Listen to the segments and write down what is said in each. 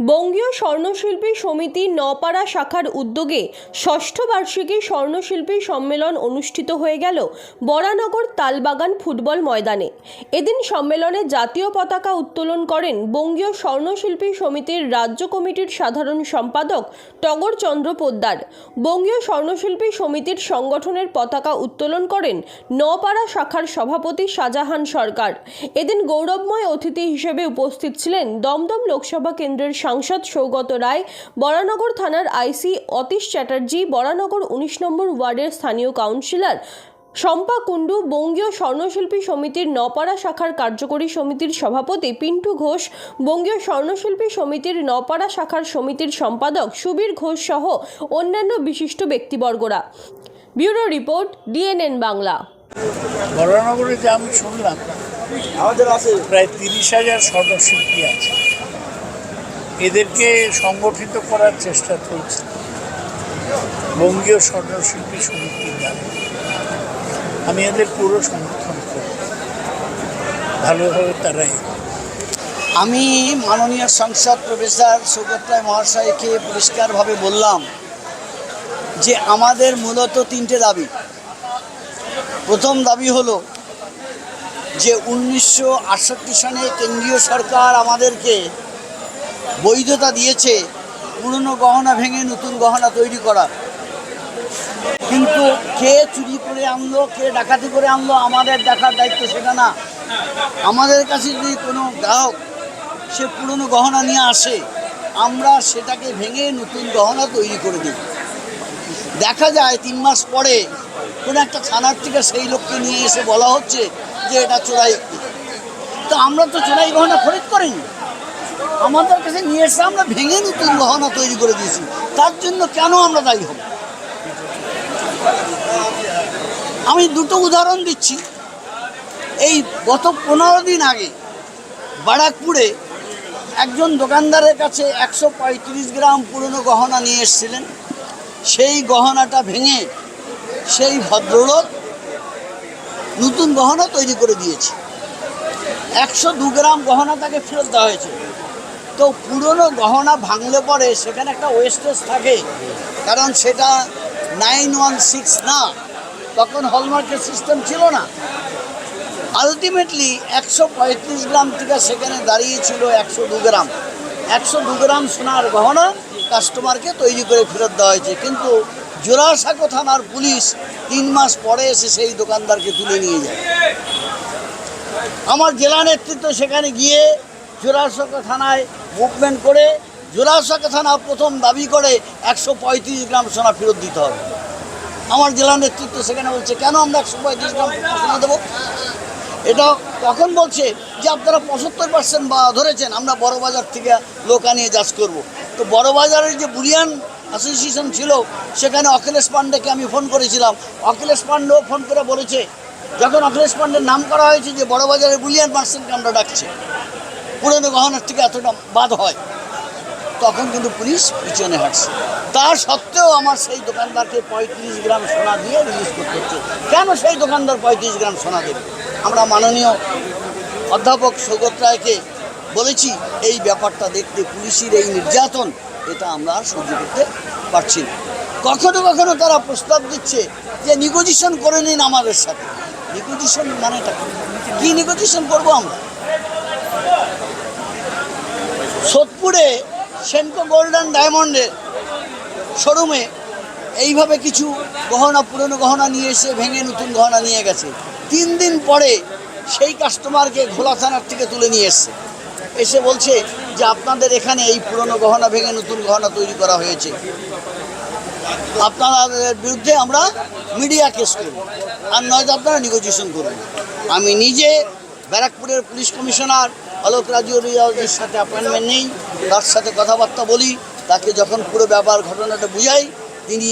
বঙ্গীয় স্বর্ণশিল্পী সমিতি নপাড়া শাখার উদ্যোগে ষষ্ঠ বার্ষিকী স্বর্ণশিল্পী সম্মেলন অনুষ্ঠিত হয়ে গেল বরানগর তালবাগান ফুটবল ময়দানে। এদিন সম্মেলনে জাতীয় পতাকা উত্তোলন করেন বঙ্গীয় স্বর্ণশিল্পী সমিতির রাজ্য কমিটির সাধারণ সম্পাদক টগর চন্দ্র পোদ্দার। বঙ্গীয় স্বর্ণশিল্পী সমিতির সংগঠনের পতাকা উত্তোলন করেন নপাড়া শাখার সভাপতি শাহজাহান সরকার। এদিন গৌরবময় অতিথি হিসেবে উপস্থিত ছিলেন দমদম লোকসভা কেন্দ্রের সাংসদ সৌগত রায় বরানগর থানার আইসি অতীশ চ্যাটার্জি বরানগর উনিশ নম্বর ওয়ার্ডের স্থানীয় কাউন্সিলর শম্পা কুণ্ডু বঙ্গীয় স্বর্ণশিল্পী সমিতির নপাড়া শাখার কার্যকরী সমিতির সভাপতি পিন্টু ঘোষ বঙ্গীয় স্বর্ণশিল্পী সমিতির নপাড়া শাখার সমিতির সম্পাদক সুবীর ঘোষ সহ অন্যান্য বিশিষ্ট ব্যক্তিবর্গরা। Bureau report DNN Bangla. বরানগরে যে আমি শুনলাম আমাদের আছে। প্রায় তিরিশ হাজার স্বর্ণশিল্পী আছে। এদেরকে সংগঠিত করার চেষ্টা চলছে। বঙ্গীয় স্বর্ণশিল্পী সমিতির নামে। আমি এদের পুরো সমর্থন করি। ভালোভাবে তারা এগোক। আমি মাননীয় সংসদ প্রফেসর সৌগত রায় মহাশয়কে পরিষ্কারভাবে বললাম যে আমাদের মূলত তিনটে দাবি। প্রথম দাবি হলো যে উনিশশো আটষট্টি সনে কেন্দ্রীয় সরকার আমাদেরকে বৈধতা দিয়েছে, পুরনো গহনা ভেঙে নতুন গহনা তৈরি করা। কিন্তু কে চুরি করে আনলো, কে ডাকাতি করে আনলো, আমাদের দেখার দায়িত্ব সেটা না। আমাদের কাছে যদি কোনো গ্রাহক সে পুরনো গহনা নিয়ে আসে, আমরা সেটাকে ভেঙে নতুন গহনা তৈরি করে দিই দেখা যায় তিন মাস পরে কোনো একটা থানার থেকে সেই লোককে নিয়ে এসে বলা হচ্ছে যে এটা চোরাই। তো আমরা তো চোরাই গহনা খরিদ করিনি। আমাদের কাছে নিয়ে এসে আমরা ভেঙে নতুন গহনা তৈরি করে দিয়েছি। তার জন্য কেন আমরা দায়ী হব? আমি দুটো উদাহরণ দিচ্ছি। এই গত পনেরো দিন আগে বারাকপুরে একজন দোকানদারের কাছে একশো পঁয়ত্রিশ গ্রাম পুরনো গহনা নিয়ে এসেছিলেন। সেই গহনাটা ভেঙে সেই ভদ্রলোক নতুন গহনা তৈরি করে দিয়েছে। একশো দু গ্রাম গহনা তাকে ফেরত দেওয়া হয়েছে। তো পুরনো গহনা ভাঙলে পরে সেখানে একটা ওয়েস্টেজ থাকে। কারণ সেটা নাইন ওয়ান সিক্স না, তখন হলমার্কের সিস্টেম ছিল না। আলটিমেটলি একশো পঁয়ত্রিশ গ্রাম থেকে সেখানে দাঁড়িয়েছিল একশো দু গ্রাম। একশো দু গ্রাম সোনার গহনা কাস্টমারকে তৈরি করে ফেরত দেওয়া হয়েছে। কিন্তু জোড়াসাঁকো থানার পুলিশ তিন মাস পরে এসে সেই দোকানদারকে তুলে নিয়ে যায়। আমার জেলা নেতৃত্ব সেখানে গিয়ে জোড়াসাঁকো থানায় মুভমেন্ট করে জোড়াসাঁকো থানা প্রথম দাবি করে একশো পঁয়ত্রিশ গ্রাম সোনা ফেরত দিতে হবে। আমার জেলা নেতৃত্ব সেখানে বলছে, কেন আমরা একশো পঁয়ত্রিশ গ্রাম সোনা দেবো? এটা তখন বলছে যে, আপনারা পঁচাত্তর পার্সেন্ট বা ধরেছেন, আমরা বড় বাজার থেকে লোক আনিয়ে চাষ করব। তো বড় বাজারের যে বুলিয়ান অ্যাসোসিয়েশন ছিল, সেখানে অখিলেশ পান্ডেকে আমি ফোন করেছিলাম। অখিলেশ পান্ডেও ফোন করে বলেছে, যখন অখিলেশ পান্ডের নাম করা হয়েছে যে, বড় বাজারের বুলিয়ান পার্সেন্টকে আমরা ডাকছি। পুরনো গহনার থেকে এতটা বাদ হয়। তখন কিন্তু পুলিশ পিছনে হাঁটছে। তা সত্ত্বেও আমার সেই দোকানদারকে পঁয়ত্রিশ গ্রাম সোনা দিয়ে রিলিজ করতে হচ্ছে। কেন সেই দোকানদার পঁয়ত্রিশ গ্রাম সোনা দেবে? আমরা মাননীয় অধ্যাপক সৌগত রায়কে বলেছি, এই ব্যাপারটা দেখতে পুলিশের এই নির্যাতন, এটা আমরা আর সহ্য করতে পারছি না। কখনো কখনো তারা প্রস্তাব দিচ্ছে যে নিগোজিশন করে নিন আমাদের সাথে। নিগোজিশন মানেটা কি? নিগোজিশন করব আমরা? সোদপুরে সেনকো গোল্ড অ্যান্ড ডায়মন্ডের শোরুমে এইভাবে কিছু গহনা, পুরনো গহনা নিয়ে এসে ভেঙে নতুন গহনা নিয়ে গেছে। তিন দিন পরে সেই কাস্টমারকে ঘোলা থানার থেকে তুলে নিয়ে এসছে। এসে বলছে যে, আপনাদের এখানে এই পুরনো গহনা ভেঙে নতুন গহনা তৈরি করা হয়েছে। আপনাদের বিরুদ্ধে আমরা মিডিয়া কেস করব আর নয়তো আপনারা নেগোজিয়েশন করুন আমি নিজে ব্যারাকপুরের পুলিশ কমিশনার অলোক রাজুরিয়ার সাথে অ্যাপয়েন্টমেন্ট নেই তার সাথে কথাবার্তা বলি তাকে যখন পুরো ব্যাপার ঘটনাটা বুঝাই তিনি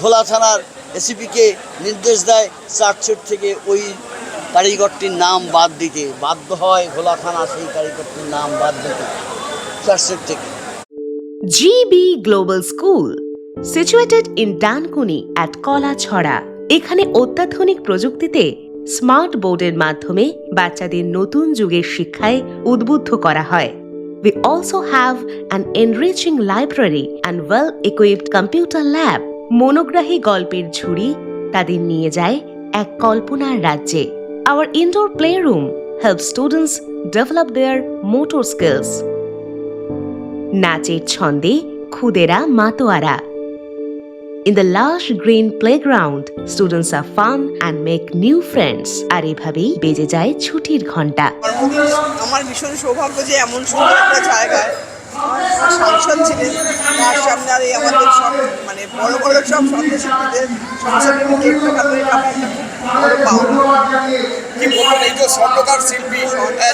ভোলা থানার এসিপিকে নির্দেশ দেয় চার্জশিট থেকে ওই কারিগরটির নাম বাদ দিতে। বাধ্য হয় ভোলা থানা সেই কারিগরটির নাম বাদ দিতে চার্জশিট থেকে। GB Global School, situated in Dankuni at Kalachhara এখানে অত্যাধুনিক প্রযুক্তিতে স্মার্ট বোর্ডের মাধ্যমে বাচ্চাদের নতুন যুগের শিক্ষায় উদ্বুদ্ধ করা হয় We also have an enriching library and well equipped computer lab. মনোগ্রাহী গল্পের ঝুড়ি তাদের নিয়ে যায় এক কল্পনার রাজ্যে Our indoor playroom helps students develop their motor skills. নাচের ছন্দে খুদেরা মাতোয়ারা In the lush green playground, students are fun and make new friends. আর এভাবেই বেজে যায় ছুটির ঘণ্টা আমার ভীষণ সৌভাগ্য যে এমন সুন্দর একটা জায়গায় সাংসদ ছিলেন। তার সামনে আর আমাদের সব মানে বড় বড় সব একটু কি বলবেন এই যে স্বর্ণকার শিল্পী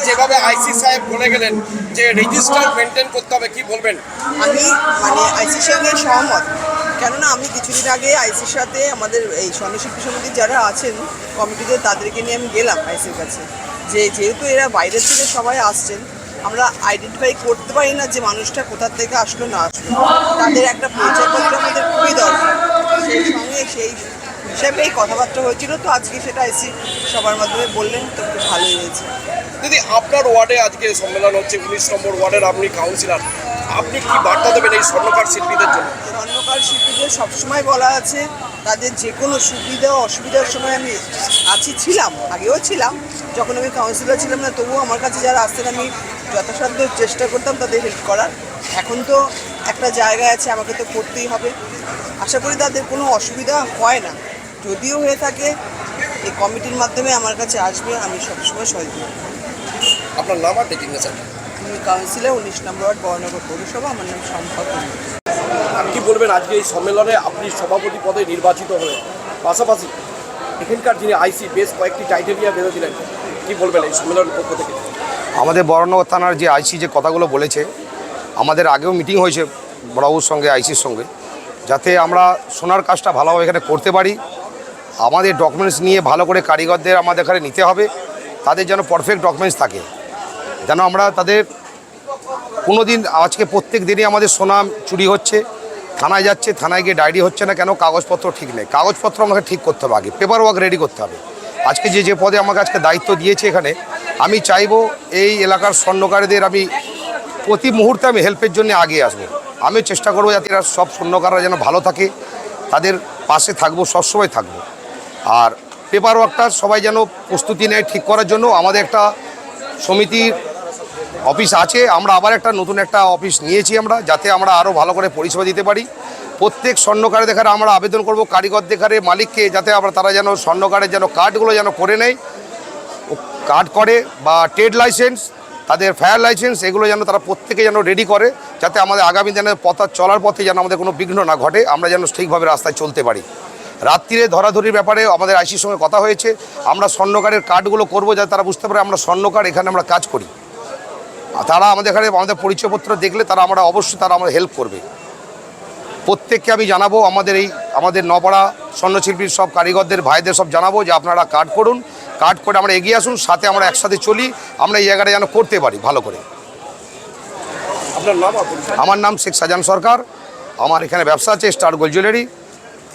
যেভাবে আইসি সাহেব বলে গেলেন যে রেজিস্টার মেনটেন করতে হবে কি বলবেন? আমি মানে আইসির সঙ্গে সহমত। কেননা আমি কিছুদিন আগে আইসির সাথে আমাদের এই স্বর্ণশিল্পী সমিতির যারা আছেন, কমিটিতে তাদেরকে নিয়ে আমি গেলাম আইসির কাছে। যে যেহেতু এরা বাইরের থেকে সবাই আসছেন, আমরা আইডেন্টিফাই করতে পারি না যে মানুষটা কোথা থেকে আসলো, না আসলো। তাদের একটা পরিচয়পত্র আমাদের খুবই দরকার। সেই সঙ্গে সেই হিসাবেই কথাবার্তা হয়েছিল, তো আজকে সেটা আইসি সবার মাধ্যমে বললেন, তো খুব ভালোই হয়েছে। দিদি, আপনার ওয়ার্ডে আজকে সম্মেলন হচ্ছে, উনিশ নম্বর ওয়ার্ডের আপনি কাউন্সিলর আপনি কি বার্তা দেবেন এই স্বর্ণকার শিল্পীদের জন্য? স্বর্ণকার শিল্পীদের সবসময় বলা আছে তাদের যে কোনো সুবিধা অসুবিধার সময় আমি আছি ছিলাম আগেও ছিলাম। যখন আমি কাউন্সিলর ছিলাম না তবুও আমার কাছে যারা আসতেন আমি যথাসাধ্য চেষ্টা করতাম তাদের হেল্প করার। এখন তো একটা জায়গায় আছে আমাকে তো করতেই হবে। আশা করি তাদের কোনো অসুবিধা হয় না। যদিও হয়ে থাকে এই কমিটির মাধ্যমে আমার কাছে আসবে আমি সবসময় সহযোগিতা। আপনার নাম আর ডেটিং স্যার আমি কাউন্সিলর উনিশ নম্বর ওয়ার্ড বড়নগর পৌরসভা আমার নাম সম্পদ। কি বলবেন আজকে এই সম্মেলনে আপনি সভাপতি পদে নির্বাচিত হলেন। পাশাপাশি এখানকার যিনি আইসি বেশ কয়েকটি টাইটেরিয়া বেরোছিলেন কি বলবেন এই সম্মেলনের পক্ষ থেকে? আমাদের বরানগর থানার যে আইসি যে কথাগুলো বলেছে আমাদের আগেও মিটিং হয়েছে বড়বাবুর সঙ্গে আইসির সঙ্গে যাতে আমরা সোনার কাজটা ভালোভাবে এখানে করতে পারি। আমাদের ডকুমেন্টস নিয়ে ভালো করে কারিগরদের আমাদের এখানে নিতে হবে। তাদের যেন পারফেক্ট ডকুমেন্টস থাকে। যেন আমরা তাদের কোনো দিন আজকে প্রত্যেক দিনই আমাদের সোনা চুরি হচ্ছে, থানায় যাচ্ছে, থানায় গিয়ে ডায়েরি হচ্ছে না কেন, কাগজপত্র ঠিক নেই। কাগজপত্র আমাকে ঠিক করতে হবে আগে পেপার ওয়ার্ক রেডি করতে হবে। আজকে যে যে পদে আমাকে আজকে দায়িত্ব দিয়েছে এখানে, আমি চাইব এই এলাকার স্বর্ণকারীদের আমি প্রতি মুহূর্তে আমি হেল্পের জন্য আগে আসব। আমি চেষ্টা করব যাতে এরা সব স্বর্ণকাররা যেন ভালো থাকে, তাদের পাশে থাকব, সবসময় থাকব। আর পেপার ওয়ার্কটা সবাই যেন প্রস্তুতি নেয় ঠিক করার জন্য, আমাদের একটা সমিতির অফিস আছে, আমরা আবার একটা নতুন একটা অফিস নিয়েছি আমরা, যাতে আমরা আরও ভালো করে পরিষেবা দিতে পারি। প্রত্যেক স্বর্ণকারে দেখারে আমরা আবেদন করব, কারিগর দেখারে, মালিককে, যাতে আবার তারা যেন স্বর্ণকারের যেন কার্ডগুলো যেন করে নেয়। কার্ড করে বা ট্রেড লাইসেন্স, তাদের ফায়ার লাইসেন্স, এগুলো যেন তারা প্রত্যেকে যেন রেডি করে, যাতে আমাদের আগামী দিনে পথা চলার পথে যেন আমাদের কোনো বিঘ্ন না ঘটে, আমরা যেন ঠিকভাবে রাস্তায় চলতে পারি। রাত্রিরে ধরাধরির ব্যাপারে আমাদের আইসির সঙ্গে কথা হয়েছে, আমরা স্বর্ণকারের কার্ডগুলো করব যাতে তারা বুঝতে পারে আমরা স্বর্ণকার, এখানে আমরা কাজ করি। তারা আমাদের এখানে আমাদের পরিচয়পত্র দেখলে তারা আমরা অবশ্যই তারা আমাদের হেল্প করবে। প্রত্যেককে আমি জানাব আমাদের এই আমাদের নপাড়া স্বর্ণশিল্পীর সব কারিগরদের ভাইদের সব জানাব যে আপনারা কার্ড করুন। কার্ড করে আমরা এগিয়ে আসুন সাথে আমরা একসাথে চলি আমরা এই জায়গাটা যেন করতে পারি ভালো করে। আমার নাম শেখ সাজান সরকার। আমার এখানে ব্যবসা আছে star gold jewellery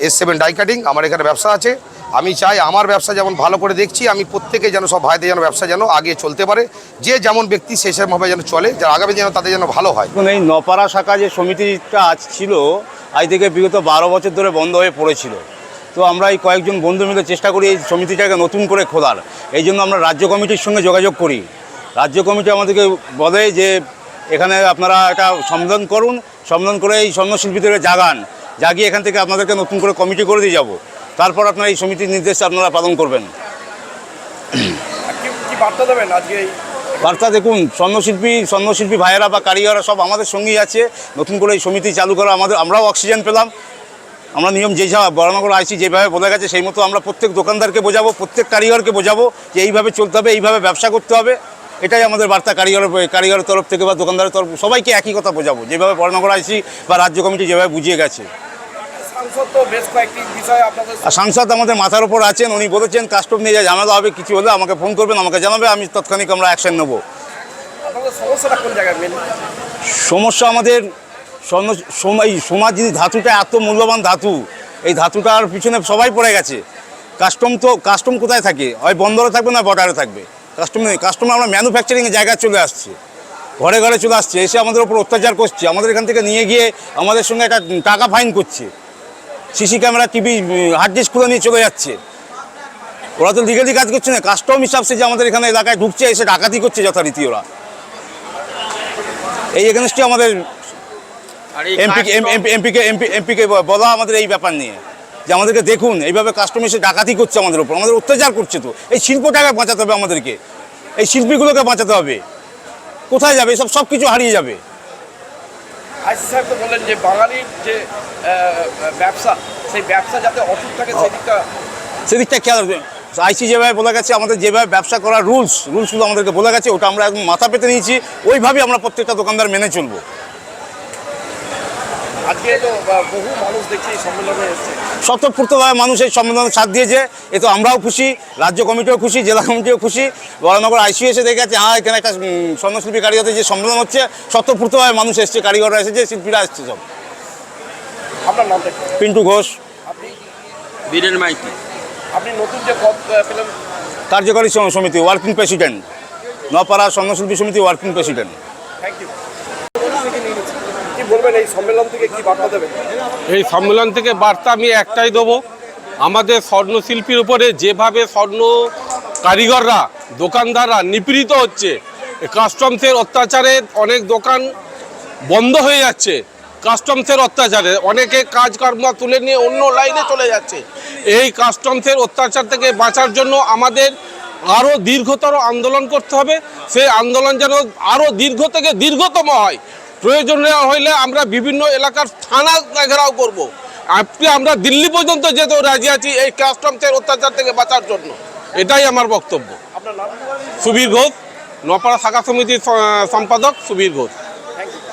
S seven die cutting আমার এখানে ব্যবসা আছে। আমি চাই আমার ব্যবসা যেমন ভালো করে দেখছি, আমি প্রত্যেকে যেন সব ভাইদের যেন ব্যবসা যেন আগে চলতে পারে। যে যেমন ব্যক্তি সে সেরকমভাবে যেন চলে, যার আগামী যেন তাদের যেন ভালো হয়। এই নপাড়া শাখা যে সমিতিটা আজ ছিল, আজ থেকে বিগত বারো বছর ধরে বন্ধ হয়ে পড়েছিল। তো আমরা এই কয়েকজন বন্ধু মিলে চেষ্টা করি এই সমিতিটাকে নতুন করে খোলার। এই জন্য আমরা রাজ্য কমিটির সঙ্গে যোগাযোগ করি। রাজ্য কমিটি আমাদেরকে বলে যে, এখানে আপনারা একটা সম্মেলন করুন, সম্মেলন করে এই স্বর্ণশিল্পীদের জাগান। জাগিয়ে এখান থেকে আপনাদেরকে নতুন করে কমিটি করে দিয়ে যাব। তারপর আপনারা এই সমিতির নির্দেশ আপনারা পালন করবেন। বার্তা দেবেন আজকে বার্তা দেখুন স্বর্ণশিল্পী স্বর্ণশিল্পী ভাইয়েরা বা কারিগররা সব আমাদের সঙ্গেই আছে। নতুন করে এই সমিতি চালু করা আমাদের আমরাও অক্সিজেন পেলাম। আমরা নিয়ম যে যা বরানগর আইসি যেভাবে বলে গেছে সেই মতো আমরা প্রত্যেক দোকানদারকে বোঝাবো প্রত্যেক কারিগরকে বোঝাবো যে এইভাবে চলতে হবে এইভাবে ব্যবসা করতে হবে। এটাই আমাদের বার্তা কারিগরের কারিগরের তরফ থেকে বা দোকানদারের তরফ সবাইকে একই কথা বোঝাবো যেভাবে বরানগর আইসি বা রাজ্য কমিটি যেভাবে বুঝিয়ে গেছে। সাংসদ আমাদের মাথার উপর আছেন উনি বলেছেন কাস্টম নিয়ে যা ঝামেলা হবে কিছু হলে আমাকে ফোন করবেন আমাকে জানাবে আমি তৎক্ষণিক আমরা অ্যাকশন নেব। সমস্যা আমাদের সোমার যিনি ধাতুটা এত মূল্যবান ধাতু এই ধাতুটার পিছনে সবাই পড়ে গেছে। কাস্টম তো কাস্টম কোথায় থাকে? হয় বন্দরে থাকবে না বর্ডারে থাকবে? কাস্টম নেই কাস্টম আমরা ম্যানুফ্যাকচারিংয়ের জায়গায় চলে আসছে। ঘরে ঘরে চলে আসছে এসে আমাদের উপর অত্যাচার করছে আমাদের এখান থেকে নিয়ে গিয়ে আমাদের সঙ্গে একটা টাকা ফাইন করছে। CC camera TV hard disk খুলে নিয়ে চলে যাচ্ছে। ওরা তো লিগালি কাজ করছে না কাস্টম হিসাবসে যে আমাদের এখানে এলাকায় ঢুকছে এসে ডাকাতি করছে যথারীতি ওরা। এই এগেনস্টে আমাদের এমপিকে এমপিকে এমপি এমপিকে বলা আমাদের এই ব্যাপার নিয়ে। যে আমাদেরকে দেখুন এইভাবে কাস্টম এসে ডাকাতি করছে আমাদের উপর। আমাদের অত্যাচার করছে তো। এই শিল্পটাকে বাঁচাতে হবে আমাদেরকে। এই শিল্পীগুলোকে বাঁচাতে হবে। কোথায় যাবে? এসব সব কিছু হারিয়ে যাবে। আইসি সাহেব তো বললেন যে বাঙালির যে ব্যবসা সেই ব্যবসা যাতে অসুখ থাকে সেদিকটা সেদিকটা খেয়াল রাখবেন। আইসি যেভাবে বলে গেছে আমাদের যেভাবে ব্যবসা করার রুলস রুলসগুলো আমাদেরকে বলে গেছে ওটা আমরা একদম মাথা পেতে নিয়েছি। ওইভাবেই আমরা প্রত্যেকটা দোকানদার মেনে চলবো। আজকে তো বহু মানুষ দেখছি এই সম্মেলনে এসেছে। স্বতঃস্ফূর্তভাবে মানুষ এই সম্মেলনে সাথ দিয়েছে। এ তো আমরাও খুশি রাজ্য কমিটিও খুশি জেলা কমিটিও খুশি। বরানগর আইসি এসে দেখে গেছে হ্যাঁ এখানে একটা স্বর্ণশিল্পী কারিগরদের যে সম্মেলন হচ্ছে স্বতঃস্ফূর্তভাবে মানুষ এসছে কারিগররা এসেছে শিল্পীরা এসছে সব। আপনার নামটা পিন্টু ঘোষ। আপনি? বীরেন মাইতি। আপনি নতুন যে পদ পেলেন কার্যকরী সমিতি ওয়ার্কিং প্রেসিডেন্ট। নপাড়া স্বর্ণশিল্পী সমিতি ওয়ার্কিং প্রেসিডেন্ট। Thank you. বলবেন এই সম্মেলন থেকে কি বার্তা দেবেন? এই সম্মেলন থেকে বার্তা আমি একটাই দেবো। আমাদের স্বর্ণশিল্পীর উপরে যেভাবে স্বর্ণ কারিগররা, দোকানদাররা নিপীড়িত হচ্ছে, কাস্টমসের অত্যাচারে অনেক দোকান বন্ধ হয়ে যাচ্ছে, কাস্টমসের অত্যাচারে অনেকে কাজকর্ম তুলে নিয়ে অন্য লাইনে চলে যাচ্ছে। এই কাস্টমসের অত্যাচার থেকে বাঁচার জন্য আমাদের আরও দীর্ঘতর আন্দোলন করতে হবে। সেই আন্দোলন যেন আরও দীর্ঘ থেকে দীর্ঘতম হয়। প্রয়োজন হইলে আমরা বিভিন্ন এলাকার থানা ঘেরাও করব। আপনি আমরা দিল্লি পর্যন্ত যেতেও রাজি আছি এই কাস্টমসের অত্যাচার থেকে বাঁচার জন্য। এটাই আমার বক্তব্য। সুবীর ঘোষ নপাড়া শাখা সমিতির সম্পাদক সুবীর ঘোষ।